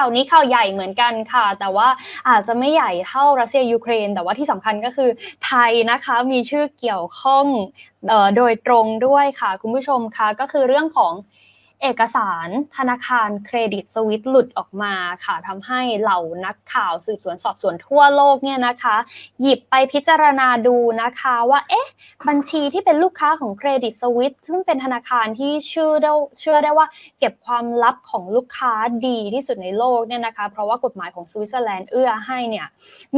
ข่าวนี้ข่าวใหญ่เหมือนกันค่ะ แต่ว่าอาจจะไม่ใหญ่เท่ารัสเซียยูเครน แต่ว่าที่สำคัญก็คือไทยนะคะมีชื่อเกี่ยวข้องออโดยตรงด้วยค่ะ คุณผู้ชมคะก็คือเรื่องของ เอกสารธนาคารเครดิตสวิตหลุดออกมาค่ะทำให้เหล่านักข่าวสืบสวนสอบสวนทั่วโลกเนี่ยนะคะ หยิบไปพิจารณาดูนะคะว่าเอ๊ะบัญชีที่เป็นลูกค้าของเครดิตสวิตซึ่งเป็นธนาคารที่เชื่อได้เชื่อได้ว่า เก็บความลับของลูกค้าดีที่สุดในโลกเนี่ยนะคะ เพราะว่ากฎหมายของสวิตเซอร์แลนด์เอื้อให้เนี่ย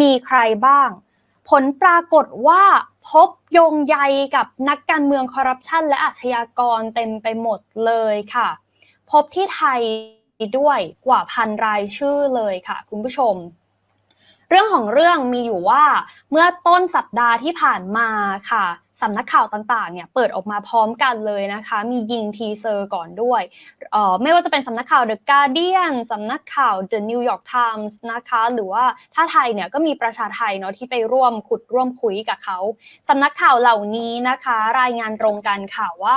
มีใครบ้าง ผลปรากฏว่า พบโยงใยกับนักการเมืองคอร์รัปชันและอาชญากรเต็มไปหมดเลยค่ะ พบที่ไทยด้วยกว่าพันรายชื่อเลยค่ะ คุณผู้ชม เรื่องของเรื่องมีอยู่ว่าเมื่อต้นสัปดาห์ที่ผ่านมาค่ะ สำนักข่าวต่างๆเนี่ยเปิดออกมาพร้อมกันเลยนะคะ มียิงทีเซอร์ก่อนด้วยเอ่อไม่ว่าจะเป็นสำนักข่าว The Guardian สำนักข่าว The New York Times นะคะ หรือว่าถ้าไทยเนี่ยก็มีประชาไทยเนาะที่ไปร่วมขุดร่วมคุยกับเขาสำนักข่าวเหล่านี้นะคะ รายงานตรงกันค่ะว่า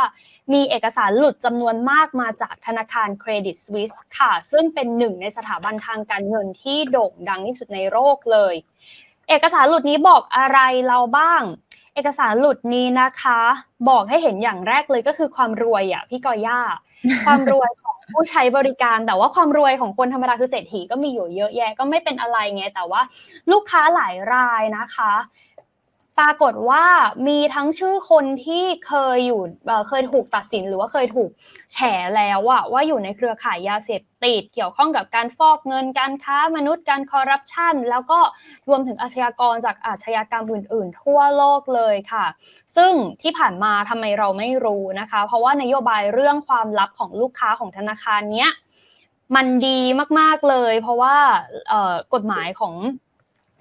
มีเอกสารหลุดจำนวนมากมาจากธนาคารเครดิตสวิสค่ะ ซึ่งเป็นหนึ่งในสถาบันทางการเงินที่โด่งดังที่สุดในโลกเลย เอกสารหลุดนี้บอกอะไรเราบ้าง เอกสารหลุดนี้นะคะ บอกให้เห็นอย่างแรกเลยก็คือความรวยอะพี่กอย่า ความรวยของผู้ใช้บริการ แต่ว่าความรวยของคนธรรมดาคือเศรษฐีก็มีอยู่เยอะแยะก็ไม่เป็นอะไรไงแต่ว่า ลูกค้าหลายรายนะคะ ปรากฏว่ามีทั้งชื่อคนที่เคยอยู่เคยถูกตัดสินหรือว่าเคยถูกแฉแล้วอะว่าอยู่ในเครือข่ายยาเสพติดเกี่ยวข้องกับการฟอกเงินการค้ามนุษย์การคอร์รัปชันแล้วก็รวมถึงอาชญากรจากอาชญากรรมอื่น ๆ ทั่วโลกเลยค่ะ ซึ่งที่ผ่านมาทำไมเราไม่รู้นะคะ เพราะว่านโยบายเรื่องความลับของลูกค้าของธนาคารเนี้ยมันดีมาก ๆ เลย เพราะว่ากฎหมายของ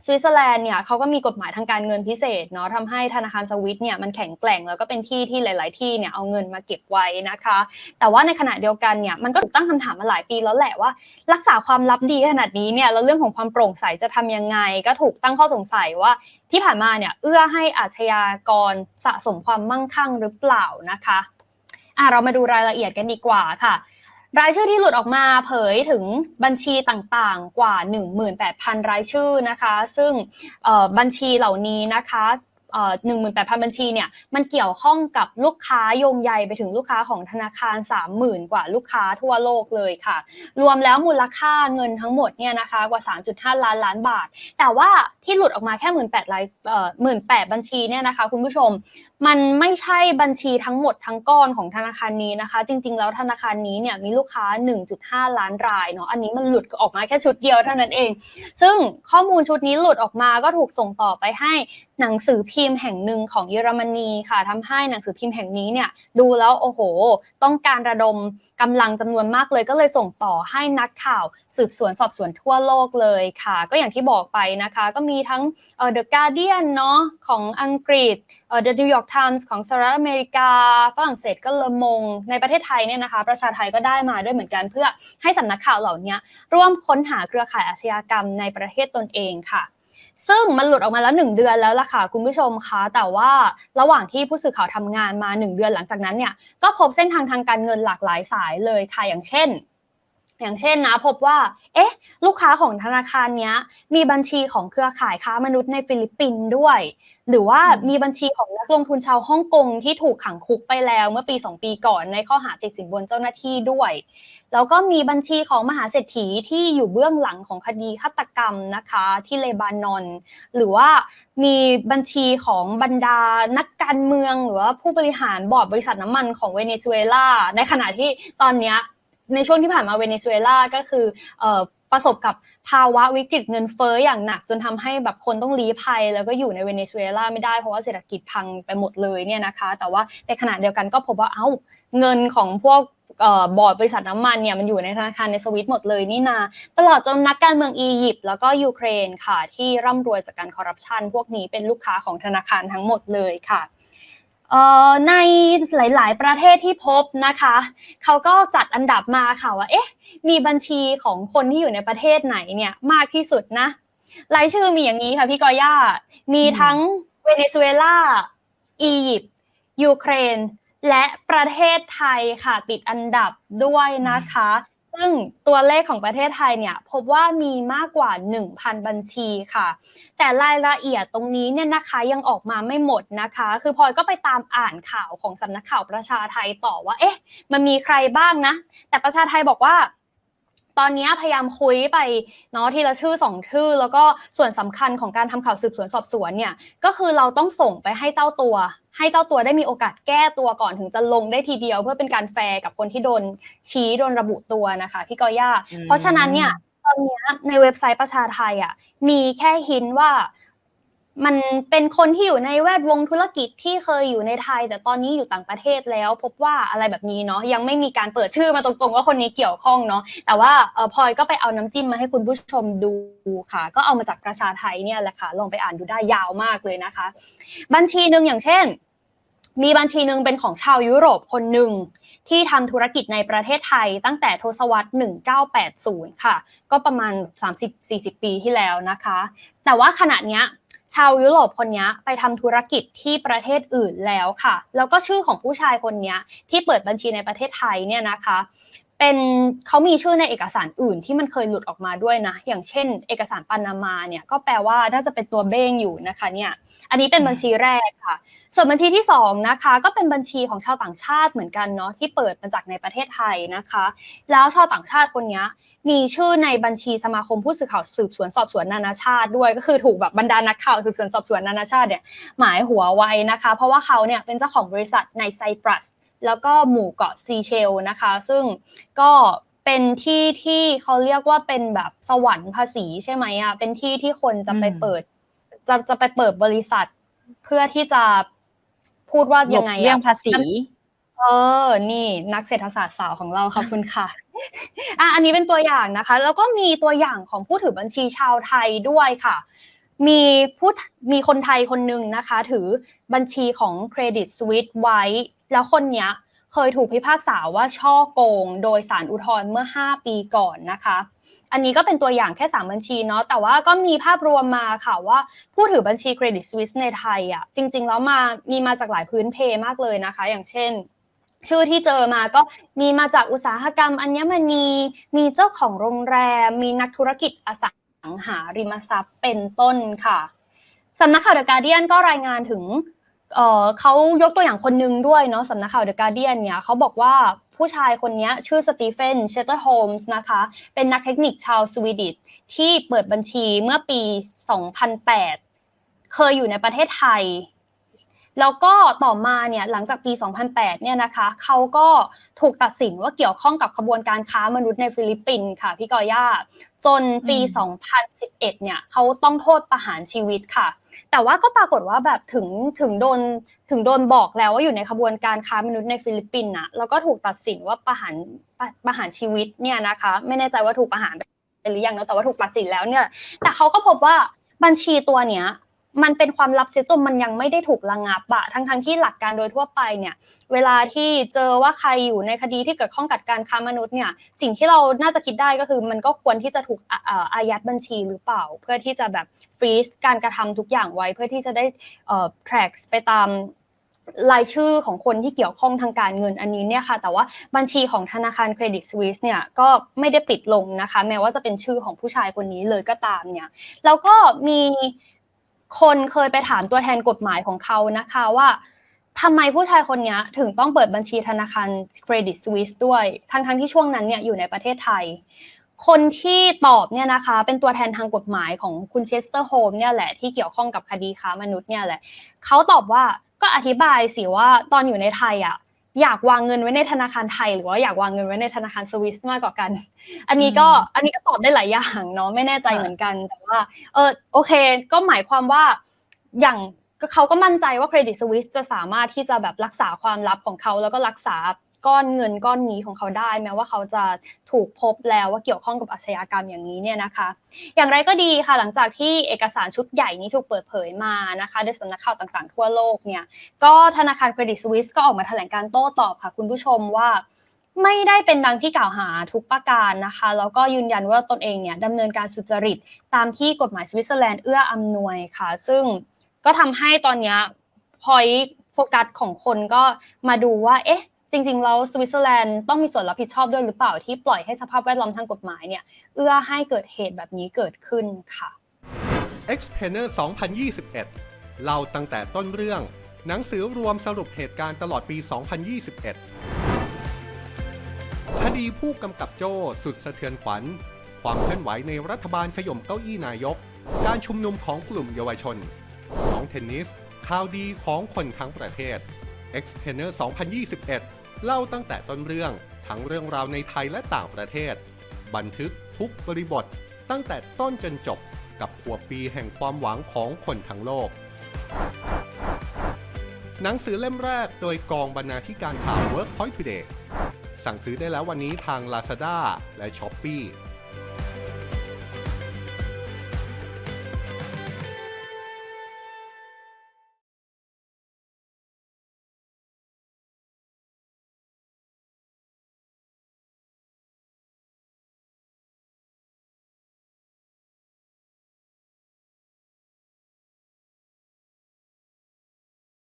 สวิตเซอร์แลนด์เนี่ยเขาก็มีกฎหมายทางการเงินพิเศษเนาะทำให้ธนาคารสวิตเนี่ยมันแข็งแกร่งแล้วก็เป็นที่ที่หลาย ๆ ที่เนี่ยเอาเงินมาเก็บไว้นะคะ แต่ว่าในขณะเดียวกันเนี่ยมันก็ถูกตั้งคำถามมาหลายปีแล้วแหละว่า รักษาความลับดีขนาดนี้เนี่ยแล้วเรื่องของความโปร่งใสจะทำยังไง ก็ถูกตั้งข้อสงสัยว่าที่ผ่านมาเนี่ยเอื้อให้อาชญากรสะสมความมั่งคั่งหรือเปล่านะคะอะเรามาดูรายละเอียดกันดีกว่าค่ะ รายชื่อที่หลุดออกมาเผยถึงบัญชีต่างๆ กว่า 18,000 รายชื่อนะคะ ซึ่งบัญชีเหล่านี้นะคะเอ่อ18,000บัญชีเนี่ยมันเกี่ยวข้องกับลูกค้าโยงใยไปถึงลูกค้าของธนาคาร 30,000 กว่าลูกค้าทั่วโลกเลยค่ะ รวมแล้วมูลค่าเงินทั้งหมดเนี่ยนะคะกว่า 3.5 ล้านล้านบาท แต่ว่าที่หลุดออกมาแค่18,000รายเอ่อ18,000บัญชีเนี่ยนะคะคุณผู้ชม มันไม่ใช่บัญชีทั้งหมดทั้งก้อนของธนาคารนี้นะคะ จริง ๆ แล้วธนาคารนี้เนี่ยมีลูกค้า 1.5 ล้านรายเนาะอันนี้มันหลุดออกมาแค่ชุดเดียวเท่านั้นเอง ซึ่งข้อมูลชุดนี้หลุดออกมาก็ถูกส่งต่อไปให้หนังสือพิมพ์แห่งหนึ่งของเยอรมนีค่ะทำให้หนังสือพิมพ์แห่งนี้เนี่ยดูแล้วโอ้โห ต้องการระดมกำลังจำนวนมากเลย ก็เลยส่งต่อให้นักข่าวสืบสวนสอบสวนทั่วโลกเลยค่ะ ก็อย่างที่บอกไปนะคะ ก็มีทั้งเอ่อ The Guardian เนาะของอังกฤษเอ่อ The New York Times ของสหรัฐอเมริกา ฝรั่งเศสก็เลอมง ในประเทศไทยเนี่ยนะคะ ประชาไทยก็ได้มาด้วยเหมือนกันเพื่อให้สำนักข่าวเหล่านี้ร่วมค้นหาเครือข่ายอาชญากรรมในประเทศตนเองค่ะซึ่งมันหลุดออกมาแล้วหนึ่งเดือนแล้วล่ะค่ะคุณผู้ชมคะแต่ว่าระหว่างที่ผู้สื่อข่าวทำงานมาหนึ่งเดือนหลังจากนั้นเนี่ยก็พบเส้นทางทางการเงินหลากหลายสายเลยค่ะอย่างเช่น อย่างเช่นนะพบว่า เอ๊ะ ลูกค้าของธนาคารเนี้ย มีบัญชีของเครือข่ายค้ามนุษย์ในฟิลิปปินส์ด้วย หรือว่าอืมมีบัญชีของนักลงทุนชาวฮ่องกงที่ถูกขังคุกไปแล้วเมื่อปี 2 ปีก่อนในข้อหาติดสินบนเจ้าหน้าที่ด้วย แล้วก็มีบัญชีของมหาเศรษฐีที่อยู่เบื้องหลังของคดีฆาตกรรมนะคะที่เลบานอน หรือว่ามีบัญชีของบรรดานักการเมือง หรือว่าผู้บริหารบอร์ดบริษัทน้ำมันของเวเนซุเอลาในขณะที่ตอนเนี้ย ในช่วงที่ผ่านมาเวเนซุเอลาก็คืออประสบกับภาวะวิกฤตเงินเฟ้ออย่างหนัก จนทำให้แบบคนต้องลี้ภัย แล้วก็อยู่ในเวเนซุเอลาไม่ได้เพราะว่าเศรษฐกิจพังไปหมดเลยเนี่ยนะคะ แต่ว่าในขณะเดียวกันก็พบว่าเอ้าเงินของพวกบอร์ดบริษัทน้ำมันเนี่ยมันอยู่ในธนาคารในสวิตหมดเลยนี่นา ตลอดจนนักการเมืองอียิปต์แล้วก็ยูเครนค่ะที่ร่ำรวยจากการคอร์รัปชันพวกนี้เป็นลูกค้าของธนาคารทั้งหมดเลยค่ะ ในหลาย ๆ ประเทศที่พบนะคะ เขาก็จัดอันดับมาค่ะว่า เอ๊ะ มีบัญชีของคนที่อยู่ในประเทศไหนเนี่ยมากที่สุดนะ รายชื่อมีอย่างนี้ค่ะพี่กอย่า มีอืมทั้งเวเนซุเอลา อียิปต์ ยูเครน และประเทศไทยค่ะติดอันดับด้วยนะคะ ซึ่งตัวเลขของประเทศไทยเนี่ยพบว่ามีมากกว่า 1,000 บัญชีค่ะ แต่รายละเอียดตรงนี้เนี่ยนะคะยังออกมาไม่หมดนะคะ คือพลอยก็ไปตามอ่านข่าวของสำนักข่าวประชาไทยต่อว่า เอ๊ะ มันมีใครบ้างนะ แต่ประชาไทยบอกว่า ตอนนี้พยายามคุยไปเนาะทีละชื่อสองชื่อ แล้วก็ส่วนสำคัญของการทำข่าวสืบสวนสอบสวนเนี่ยก็คือเราต้องส่งไปให้เจ้าตัว ให้เจ้าตัวได้มีโอกาสแก้ตัวก่อนถึงจะลงได้ทีเดียว เพื่อเป็นการแฟร์กับคนที่โดนชี้โดนระบุตัวนะคะพี่กอย่าอืมเพราะฉะนั้นเนี่ยตอนเนี้ยในเว็บไซต์ประชาไทยอะมีแค่หินว่า มันเป็นคนที่อยู่ในแวดวงธุรกิจที่เคยอยู่ในไทย แต่ตอนนี้อยู่ต่างประเทศแล้ว พบว่าอะไรแบบนี้เนาะยังไม่มีการเปิดชื่อมาตรงๆว่าคนนี้เกี่ยวข้องเนาะแต่ว่าเออพลอยก็ไปเอาน้ำจิ้มมาให้คุณผู้ชมดูค่ะ ก็เอามาจากประชาไทยเนี่ยแหละค่ะลองไปอ่านดูได้ยาวมากเลยนะคะ บัญชีหนึ่งอย่างเช่น มีบัญชีหนึ่งเป็นของชาวยุโรปคนหนึ่งที่ทำธุรกิจในประเทศไทยตั้งแต่ทศวรรษ 1980 ค่ะ ก็ประมาณ 30-40 ปีที่แล้วนะคะ แต่ว่าขณะเนี้ย ชาวยุโรปคนนี้ไปทำธุรกิจที่ประเทศอื่นแล้วค่ะ แล้วก็ชื่อของผู้ชายคนนี้ที่เปิดบัญชีในประเทศไทยเนี่ยนะคะ เป็นเขามีชื่อในเอกสารอื่นที่มันเคยหลุดออกมาด้วยนะ อย่างเช่น เอกสารปานามาเนี่ยก็แปลว่าน่าจะเป็นตัวเบ้งอยู่นะคะเนี่ยอันนี้เป็นบัญชีแรกค่ะ ส่วนบัญชีที่2นะคะก็เป็นบัญชีของชาวต่างชาติเหมือนกันเนาะที่เปิดมาจากในประเทศไทยนะคะ แล้วชาวต่างชาติคนนี้มีชื่อในบัญชีสมาคมผู้สื่อข่าวสืบสวนสอบสวนนานาชาติด้วยก็คือถูกแบบบรรดานักข่าวสืบสวนสอบสวนนานาชาติเนี่ยหมายหัวไว้นะคะ เพราะว่าเขาเนี่ยเป็นเจ้าของบริษัทในไซปรัส แล้วก็หมู่เกาะซีเชลนะคะ ซึ่งก็เป็นที่ที่เขาเรียกว่าเป็นแบบสวรรค์ภาษีใช่ไหมอะเป็นที่ที่คนจะไปอืมเปิด จะจะไปเปิดบริษัท เพื่อที่จะพูดว่าหลยับงไงเลี่ยงอะภาษี เออ นี่นักเศรษฐศาสตร์สาวของเราขอบคุณค่ะอะ อันนี้เป็นตัวอย่างนะคะ แล้วก็มีตัวอย่างของผู้ถือบัญชีชาวไทยด้วยค่ะ มีผู้มีคนไทยคนหนึ่งนะคะ ถือบัญชีของเครดิตสวิสไว้ แล้วคนเนี้ยเคยถูกพิพากษาว่าช่อโกง โดยสารอุทธรณ์เมื่อ 5 ปีก่อนนะคะ อันนี้ก็เป็นตัวอย่างแค่ 3 บัญชีเนาะแต่ว่าก็มีภาพรวมมาค่ะว่า ผู้ถือบัญชีเครดิตสวิสในไทยอะจริง ๆ แล้วมามีมาจากหลายพื้นเพมากเลยนะคะ อย่างเช่นชื่อที่เจอมาก็มีมาจากอุตสาหกรรมอัญมณี มีเจ้าของโรงแรม มีนักธุรกิจอสัง หาริมทรัพย์เป็นต้นค่ะสำนักข่าวเดอะการเดียนก็รายงานถึงเเขายกตัวอย่างคนหนึ่งด้วยเนาะสำนักข่าวเดอะการเดียนเนี่ยเขาบอกว่าผู้ชายคนนี้ชื่อสตีเฟนเชตเตอร์โฮมส์นะคะ เป็นนักเทคนิคชาวสวีดิชที่เปิดบัญชีเมื่อปี 2008 เคยอยู่ในประเทศไทย แล้วก็ต่อมาเนี่ยหลังจากปี 2008 เนี่ยนะคะเขาก็ถูกตัดสินว่าเกี่ยวข้องกับขบวนการค้ามนุษย์ในฟิลิปปินส์ค่ะพี่กอย่าจนปีอืม2011 เนี่ยเขาต้องโทษประหารชีวิตค่ะ แต่ว่าก็ปรากฏว่าแบบถึงถึงโดนถึงโดนบอกแล้วว่าอยู่ในขบวนการค้ามนุษย์ในฟิลิปปินส์นะแล้วก็ถูกตัดสินว่าประหารประประหารชีวิตเนี่ยนะคะไม่แน่ใจว่าถูกประหารไปหรือยังเนอะแต่ว่าถูกตัดสินแล้วเนี่ย แต่เขาก็พบว่าบัญชีตัวเนี้ย มันเป็นความลับเสียจนมันยังไม่ได้ถูกระงับอะทั้งทั้งๆที่หลักการโดยทั่วไปเนี่ยเวลาที่เจอว่าใครอยู่ในคดีที่เกิดข้องกับการค้ามนุษย์เนี่ยสิ่งที่เราน่าจะคิดได้ก็คือ มันก็ควรที่จะถูกอออายัดบัญชีหรือเปล่า เพื่อที่จะแบบฟรีซการกระทำทุกอย่างไว้เพื่อที่จะได้เอ่อ track ไปตามรายชื่อของคนที่เกี่ยวข้องทางการเงินอันนี้เนี่ยค่ะ แต่ว่าบัญชีของธนาคารเครดิตสวิสเนี่ยก็ไม่ได้ปิดลงนะคะ แม้ว่าจะเป็นชื่อของผู้ชายคนนี้เลยก็ตามเนี่ยแล้วก็มี คนเคยไปถามตัวแทนกฎหมายของเขานะคะว่าทำไมผู้ชายคนนี้ถึงต้องเปิดบัญชีธนาคารเครดิตสวิสด้วย ทั้งๆที่ช่วงนั้นเนี่ยอยู่ในประเทศไทย คนที่ตอบเนี่ยนะคะเป็นตัวแทนทางกฎหมายของคุณเชสเตอร์โฮมเนี่ยแหละที่เกี่ยวข้องกับคดีค้ามนุษย์เนี่ยแหละเขาตอบว่าก็อธิบายสิว่าตอนอยู่ในไทยอะ อยากวางเงินไว้ในธนาคารไทย หรือว่าอยากวางเงินไว้ในธนาคารสวิสมากกว่ากัน อันนี้ก็อืมอันนี้ก็ตอบได้หลายอย่างเนาะไม่แน่ใจค่ะเหมือนกันแต่ว่าเออโอเค ก็หมายความว่าอย่างก็เขาก็มั่นใจว่าเครดิตสวิสจะสามารถที่จะแบบรักษาความลับของเขาแล้วก็รักษา ก้อนเงินก้อนนี้ของเขาได้ แม้ว่าเขาจะถูกพบแล้วว่าเกี่ยวข้องกับอาชญากรรมอย่างนี้เนี่ยนะคะ อย่างไรก็ดีค่ะหลังจากที่เอกสารชุดใหญ่นี้ถูกเปิดเผยมานะคะโดยสำนักข่าวต่างๆ ทั่วโลกเนี่ยก็ธนาคารเครดิตสวิสก็ออกมาแถลงการโต้ตอบค่ะ คุณผู้ชมว่าไม่ได้เป็นดังที่กล่าวหาทุกประการนะคะ แล้วก็ยืนยันว่าตนเองเนี่ยดำเนินการสุจริต ตามที่กฎหมายสวิตเซอร์แลนด์เอื้ออำนวยค่ะ ซึ่งก็ทำให้ตอนนี้พอยโฟกัสของคนก็มาดูว่า เอ๊ะ จริงๆแล้วสวิตเซอร์แลนด์ต้องมีส่วนรับผิดชอบด้วยหรือเปล่าที่ปล่อยให้สภาพแวดล้อมทางกฎหมายเนี่ยเอื้อให้เกิดเหตุแบบนี้เกิดขึ้นค่ะ e x p a n e r 2021 เล่าตั้งแต่ต้นเรื่อง หนังสือรวมสรุปเหตุการณ์ตลอดปี 2021 คดีผู้กำกับโจ้สุดสะเทือนขวัญ ความเคลื่อนไหวในรัฐบาลขย่มเก้าอี้นายก การชุมนุมของกลุ่มเยาวชน น้องเทนนิสข่าวดีของคนทั้งประเทศ e x p a n e r 2021 เล่าตั้งแต่ต้นเรื่องทั้งเรื่องราวในไทยและต่างประเทศ บันทึกทุกบริบท ตั้งแต่ต้นจนจบกับขวบปีแห่งความหวังของคนทั้งโลก หนังสือเล่มแรกโดยกองบรรณาธิการข่าว Workpoint Today สั่งซื้อได้แล้ววันนี้ทาง Lazada และ Shopee